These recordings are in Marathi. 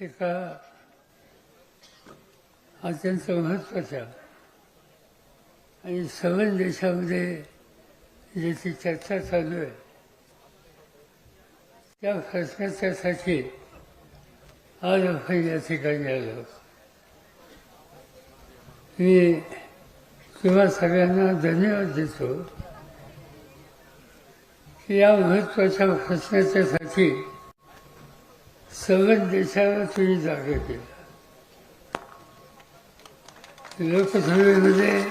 एका अत्यंत महत्त्वाच्या आणि सवन देशामध्ये ज्याची चर्चा चालू आहे त्या प्रश्नाच्यासाठी आज आपण या ठिकाणी आलो. मी तुम्हा सगळ्यांना धन्यवाद देतो की या महत्त्वाच्या फसण्याच्यासाठी सवन देशाला तुम्ही जागा केला. लोकसभेमध्ये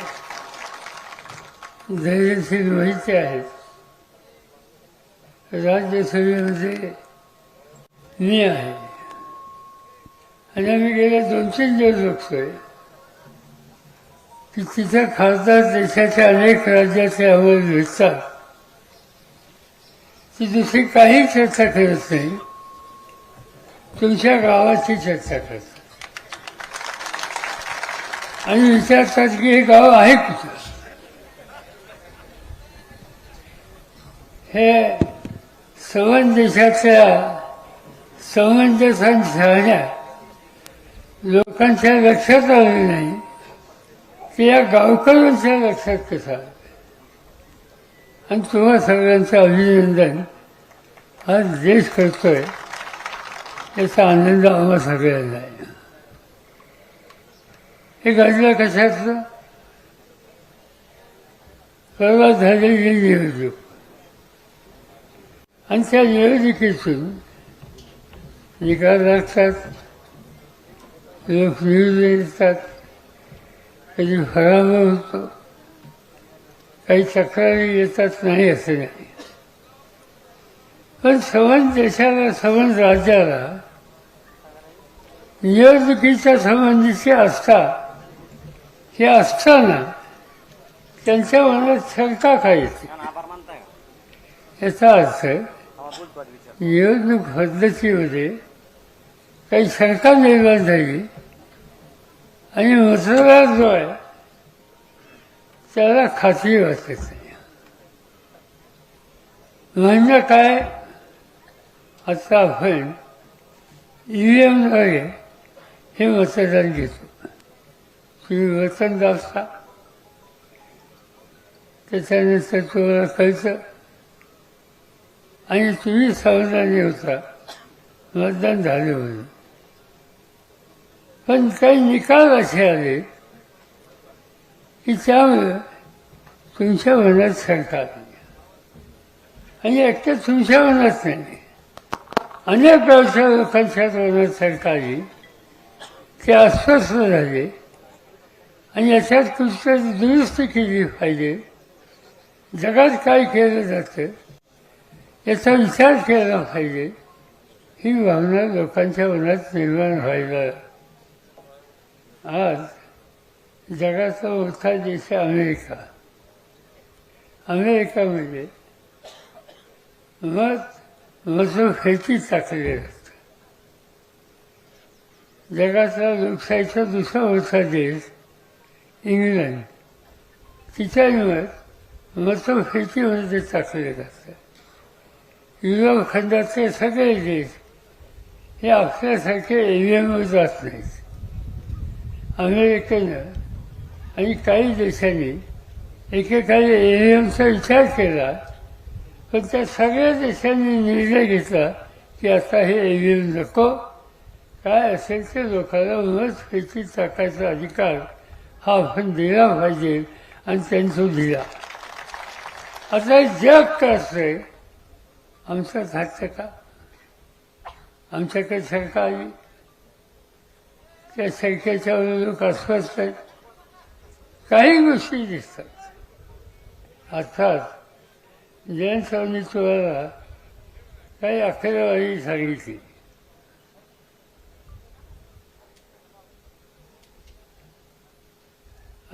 धैर्यशील माहिती आहेत. राज्यसभेमध्ये मी आहे. आणि आम्ही गेल्या दोन तीन दिवस बघतोय की तिथं खासदार देशाच्या अनेक राज्याचे अहवाल भेटतात. ती दुसरी काही चर्चा करत नाही. तुमच्या गावाची चर्चा करतात आणि विचारतात की हे गाव आहे कुठं? हे सवन देशाच्या समंजसन झाल्या. लोकांच्या लक्षात आले नाही. की या गावकऱ्यांच्या लक्षात कसं? आलं आणि तुम्हा सगळ्यांचं अभिनंदन आज देश करतोय. याचा आनंद आम्हा सगळ्यांना आहे. हे घडलं कशाचं? परवा झालेली निवडणूक आणि त्या निवडणुकीतून निकाल लागतात लोक निवडून येतात कधी फराम होतो. काही तक्रारी येतात नाही असं नाही. पण सवन देशाला सवन राज्याला निवडणुकीच्या संबंधीची आस्था हे असताना त्यांच्या मनात शंका काय येते? याचा अर्थ निवडणूक पद्धतीमध्ये काही शंका निर्माण झाली आणि मतदार जो आहे त्याला खात्री वाटत. नाही म्हणजे काय? आता आपण ईव्हीएमद्वारे हे मतदान घेतो तुम्ही वतन दाबता त्याच्यानंतर तुम्हाला कळतं आणि तुम्ही समाधानी होता. मतदान झाले म्हणून. पण काही निकाल असे आले की त्यामुळं तुमच्या मनात सरकार आणि एकट्या तुमच्या मनात नाही. अनेक व्यवसाय लोकांच्या मनात सरकारी ते अस्वस्थ झाले. आणि याच्यात कुठतरी दुरुस्ती केली पाहिजे. जगात काय केलं जातं याचा विचार केला पाहिजे. ही भावना लोकांच्या मनात निर्माण व्हायला. आज जगाचा मोठा देश आहे अमेरिका. अमेरिकामध्ये म्हणजे मत मतभेदी टाकले जातं जगातला लोकशाहीचा दुसरा मोठा देश इंग्लंड. तिच्या मतभेटीमध्ये टाकले जातं युरोप खंडातले सगळे देश हे आपल्यासारखे एव्हीएमवर जात नाहीत. अमेरिकेनं आणि काही देशांनी एकेकाळी एव्हीएमचा विचार केला पण त्या सगळ्या देशांनी निर्णय घेतला की आता हे एव्हीएम नको काय असेल ते लोकांना मत फेकी टाकायचा अधिकार हा आपण दिला पाहिजे आणि त्यांचा दिला. आता जग कसं आहे आमचं घातलं का? आमच्याकडे सरकारी त्या सरकारच्या लोक अस्वस्थ आहेत. काही गोष्टी दिसतात. अर्थात जयंत स्वामी तुम्हाला काही अकरावारी सांगितली.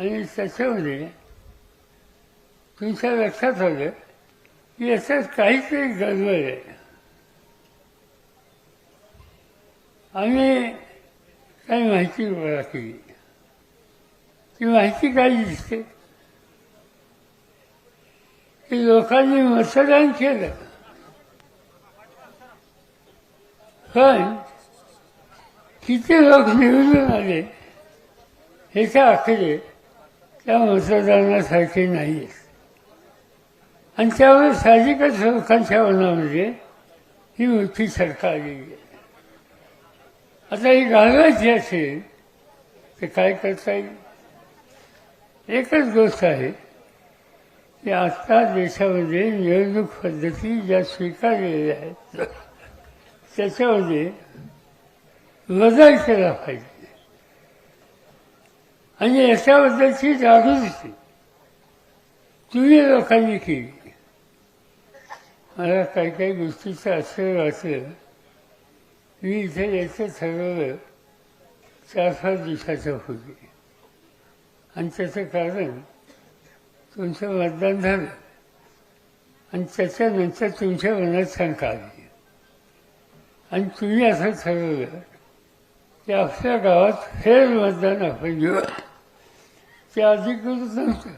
आणि त्याच्यामध्ये तुमच्या लक्षात आलं? की याच्यात काहीतरी गडबड आहे आम्ही काही माहिती गोळा केली ती माहिती काय दिसते? की लोकांनी मतदान केलं. पण किती लोक निवडून आले? ह्याच्या अखेरे त्या मतदानासाठी नाही. आहेत आणि त्यामुळे साहजिकच लोकांच्या मनामध्ये ही मोठी सरकार आलेली आहे. आता ही घालवायची असेल तर काय करता येईल? एकच गोष्ट आहे की आता देशामध्ये निवडणूक पद्धती ज्या स्वीकारलेल्या आहेत त्याच्यामध्ये बदल केला पाहिजे. आणि याच्याबद्दलची जागृती तुम्ही लोकांनी केली. मला काही काही गोष्टीचं असं वाटलं मी इथे यायचं ठरवलं चार पाच दिवसाच्या पूर्वी. आणि त्याचं कारण तुमचं मतदान झालं. आणि त्याच्यानंतर तुमच्या मनात शंका आली. आणि तुम्ही असं ठरवलं की आपल्या गावात फेर मतदान आपण घेऊ. ते अधिकृत नव्हतं.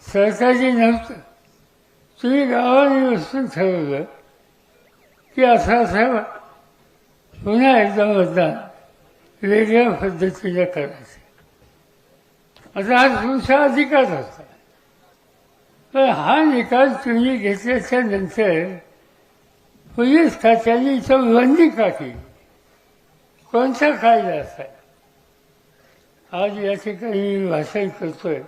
सरकारी नव्हतं. तुम्ही गावाने वस्तू ठरवलं की असं असावं पुन्हा एकदा मतदान वेगळ्या पद्धतीनं करायचं. आता हा तुमचा अधिकार होता. पण हा निकाल तुम्ही घेतल्याच्या नंतर पोलीस खात्याने इथं बंदी का केली? कोणता कायदा असा आज या ठिकाणी मी भाषण करतोय.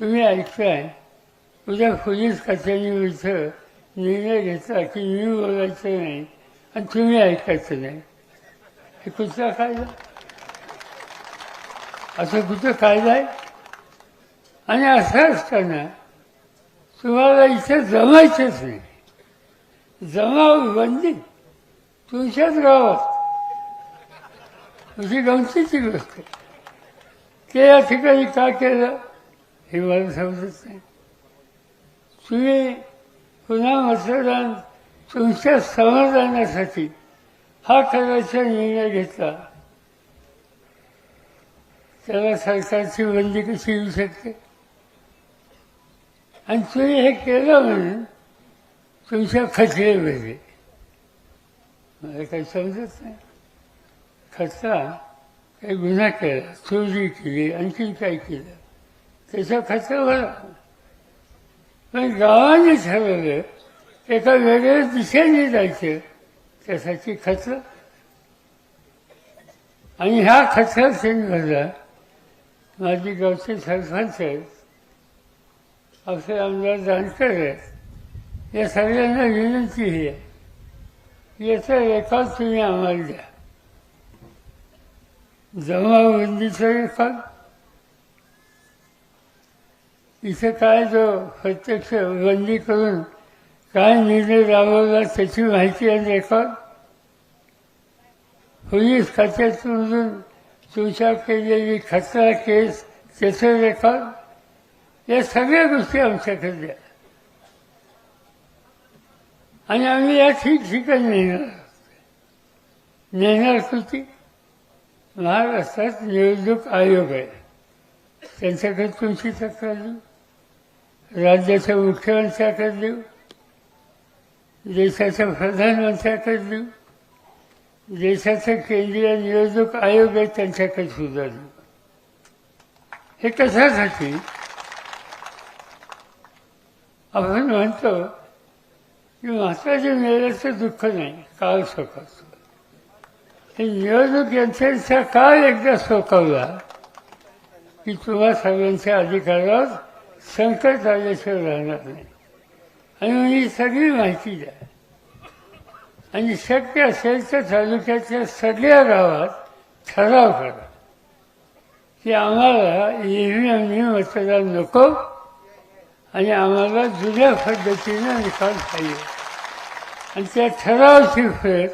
तुम्ही ऐकताय. उद्या पोलीस खात्याने इथं निर्णय घेतला की मी बोलायचं नाही आणि तुम्ही ऐकायचं नाही. हे कुठचा कायदा? असं कुठं कायदा आहे? आणि असं असताना तुम्हाला इथं जमायचंच नाही. जमाव बंदी तुमच्याच गावात. तुझी गमतीची गोष्ट आहे. ते या ठिकाणी का केलं हे मला समजत नाही. तुम्ही पुन्हा मतदान तुमच्या समाधानासाठी हा करायचा निर्णय घेतला. त्याला सरकारची बंदी कशी येऊ शकते? आणि तुम्ही हे केलं म्हणून तुमच्या खचलेमध्ये मला काही समजत नाही. खचला काही गुन्हा केला चोरी केली आणखी काय केलं? त्याचा खर्च भरा पण गावाने ठरवलं एका वेगळ्या दिशेने जायचं त्यासाठी खर्च आणि ह्या खर्चा भरला माझी गावचे सरपंच आहेत आपले आमदार जानकर आहेत. या सगळ्यांना विनंती ही आहे याचा रेकॉर्ड तुम्ही आम्हाला द्या. जमाबंदीचा काम इथं काय जो प्रत्यक्ष बंदी करून काय निर्णय राबवला त्याची माहिती आणि रेकॉर्ड? पोलीस खात्यातून तुमच्या केलेली खतरा केस त्याचं रेकॉर्ड? या सगळ्या गोष्टी आमच्याकडे आणि आम्ही या ठिकठिकाणी नेणार. नेणार कृती महाराष्ट्रात निवडणूक आयोग आहे. त्यांच्याकडे तुमची तक्रार देऊ राज्याच्या मुख्यमंत्र्याकडे देऊ देशाच्या प्रधानमंत्र्याकडे देऊ देशाचा केंद्रीय निवडणूक आयोग आहे त्यांच्याकडे सुद्धा. देऊ हे कशासाठी? आपण म्हणतो की महात्माच्या मेल्याचं दुःख नाही काळ सोकावतो निवडणूक यंत्रणेचा काल एकदा सोकावला की तुम्हा सगळ्यांच्या अधिकारावर संकट आल्याशिवाय राहणार नाही आणि ही सगळी माहिती द्या आणि शक्य असेल तर तालुक्याच्या सगळ्या गावात ठराव करा की आम्हाला ईव्हीएमनी मतदान नको आणि आम्हाला जुन्या पद्धतीनं निकाल पाहिजे आणि त्या ठरावाची फेर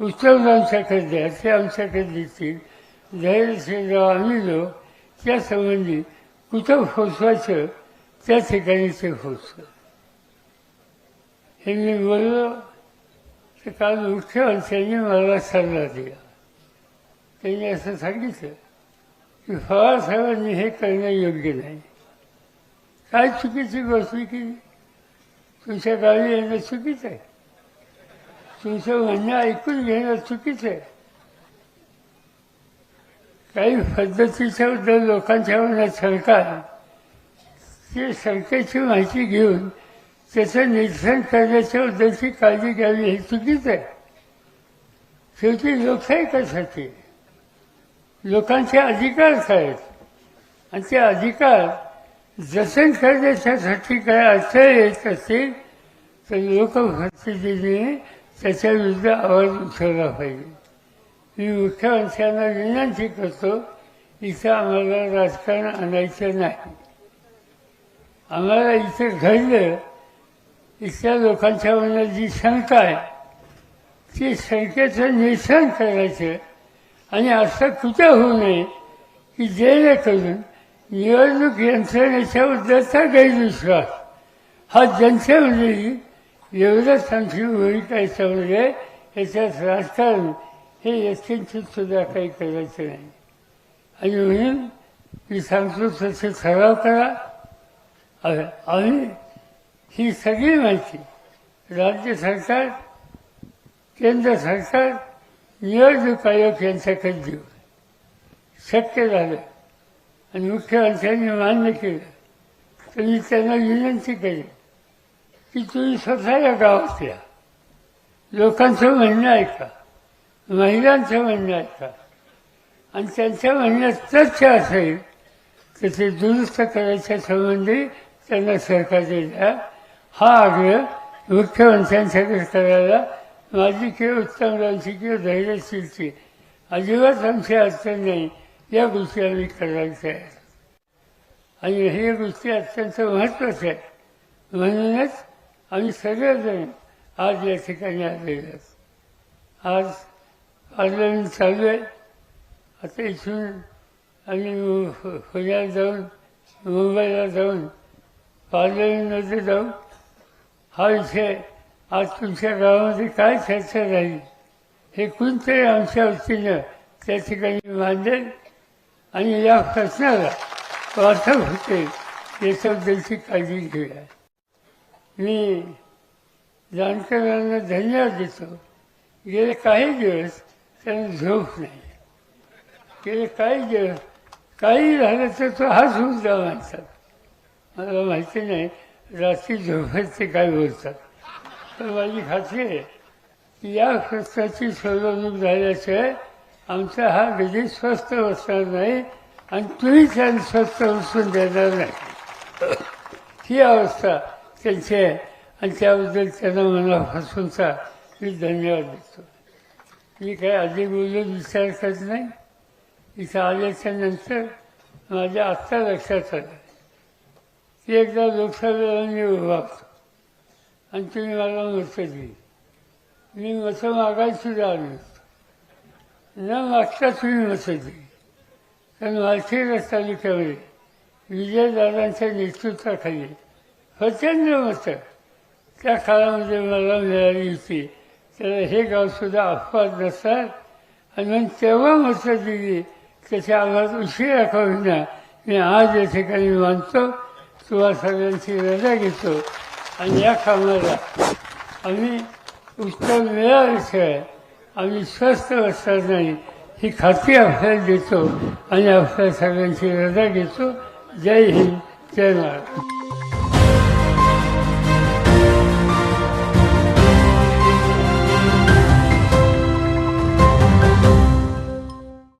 उत्तम आमच्याकडे द्या ते आमच्याकडे देतील धैर्यशील आम्ही लोक त्यासंबंधी कुठं पोचवायचं त्या ठिकाणी ते पोचतं हे मी बोललो तर काल मुख्यमंत्र्यांनी मला सल्ला दिला. त्यांनी असं सांगितलं की फळासाहेबांनी हे करणं योग्य नाही. काय चुकीची गोष्ट केली तुमच्या गावी येणं चुकीचं आहे. तुमचं म्हणणं ऐकून घेणं चुकीचं आहे. काही पद्धतीच्या बद्दल लोकांच्या मनात सरकार ते सरकारची माहिती घेऊन त्याचं निरसन करण्याच्या उद्याची काळजी घ्यावी हे चुकीचं आहे. शेवटी लोकशाही कशासाठी लोकांचे अधिकार आहेत. आणि ते अधिकार जतन करण्याच्यासाठी काय अडथळे येत असतील तर लोकप्रतिनिधीने त्याच्या विरुद्ध आवाज उठवला पाहिजे. मी मुख्यमंत्र्यांना विनंती करतो इथं आम्हाला राजकारण आणायचं नाही. आम्हाला इथं घडलं इथल्या लोकांच्या मनात जी शंका आहे ती शंकेचं निरसन करायचं आणि असं कुठं होऊ नये की जेणेकरून निवडणूक यंत्रणेच्या यंत्रणेच्याबद्दलचा गैरविश्वास हा जनतेमध्ये एवढंच आमची भूमिका याच्यामध्ये याच्यात राजकारण हे एसटींची सुद्धा काही करायचं नाही. आणि म्हणून मी सांगतो तसे सराव करा. आणि ही सगळी माहिती राज्य सरकार केंद्र सरकार निवडणूक आयोग यांच्याकडे देऊ शक्य झालं. आणि मुख्यमंत्र्यांनी मान्य केलं. तर मी त्यांना विनंती केली की तुम्ही स्वतः या गावात या लोकांचं म्हणणं ऐका महिलांचं म्हणणं ऐका आणि त्यांच्या म्हणण्यात तथ्य असेल तर ते दुरुस्त करायच्या संबंधी त्यांना सरकारने द्या हा? आग्रह मुख्यमंत्र्यांच्याकडे करायला माझी किंवा उत्तमरावची किंवा धैर्यशीलची अजिबात आमची अडचण नाही. या गोष्टी आम्ही करायला तयार आणि हे गोष्टी अत्यंत महत्त्वाच्या आहेत. म्हणूनच आम्ही सगळेजण आज या ठिकाणी आलेले आहोत. आज पार्लमेंट चालू आहे. आता इथून आम्ही पुण्यात जाऊन मुंबईला जाऊन पार्लमेंटमध्ये जाऊन हा विषय आज तुमच्या गावामध्ये काय चर्चा झाली हे कोणतरी आमच्या वतीनं त्या ठिकाणी मांडेल? आणि या प्रश्नाला वाटप होते याच्याबद्दलची काळजी घेऊया. मी जाणकारांना धन्यवाद देतो. गेले काही दिवस त्यांना झोप नाही. गेले काही दिवस काही झालं तर तो हाच मुद्दा म्हणतात मला माहिती नाही रात्री झोपेत ते काय बोलतात. पण माझी खात्री आहे की या प्रश्नाची सोडवणूक झाल्याशिवाय आमचा हा विधी स्वस्त बसणार नाही आणि तुम्ही त्यांना स्वस्त बसून देणार नाही. ही अवस्था त्यांचे आहे आणि त्याबद्दल त्यांना मनापासूनचा मी धन्यवाद देतो. मी काय आधी बोलून विचार करत नाही. इथं आल्याच्यानंतर माझ्या आत्ता लक्षात आलं. की एकदा लोकसभेला मी उभा होतो. आणि तुम्ही मला मतं दिली. मी मतं मागायला सुद्धा आलो होतो. न मागता तुम्ही मतं दिली. कारण मालखेड तालुक्यामध्ये विजयदादांच्या नेतृत्वाखाली प्रचंड मतं त्या काळामध्ये मला मिळाली होती त्याला हे गावसुद्धा अपवाद नसतात आणि मग तेव्हा मस्त दिली. त्याच्या आम्हाला उशीर का मी आज या ठिकाणी मानतो. तुम्हा सगळ्यांची रजा घेतो. आणि या कामाला आम्ही उत्तर मिळाल्याशिवाय आम्ही स्वस्थ बसणार नाही. ही खात्री आपल्याला देतो. आणि आपल्या सगळ्यांची रजा घेतो. जय हिंद. जय महाराज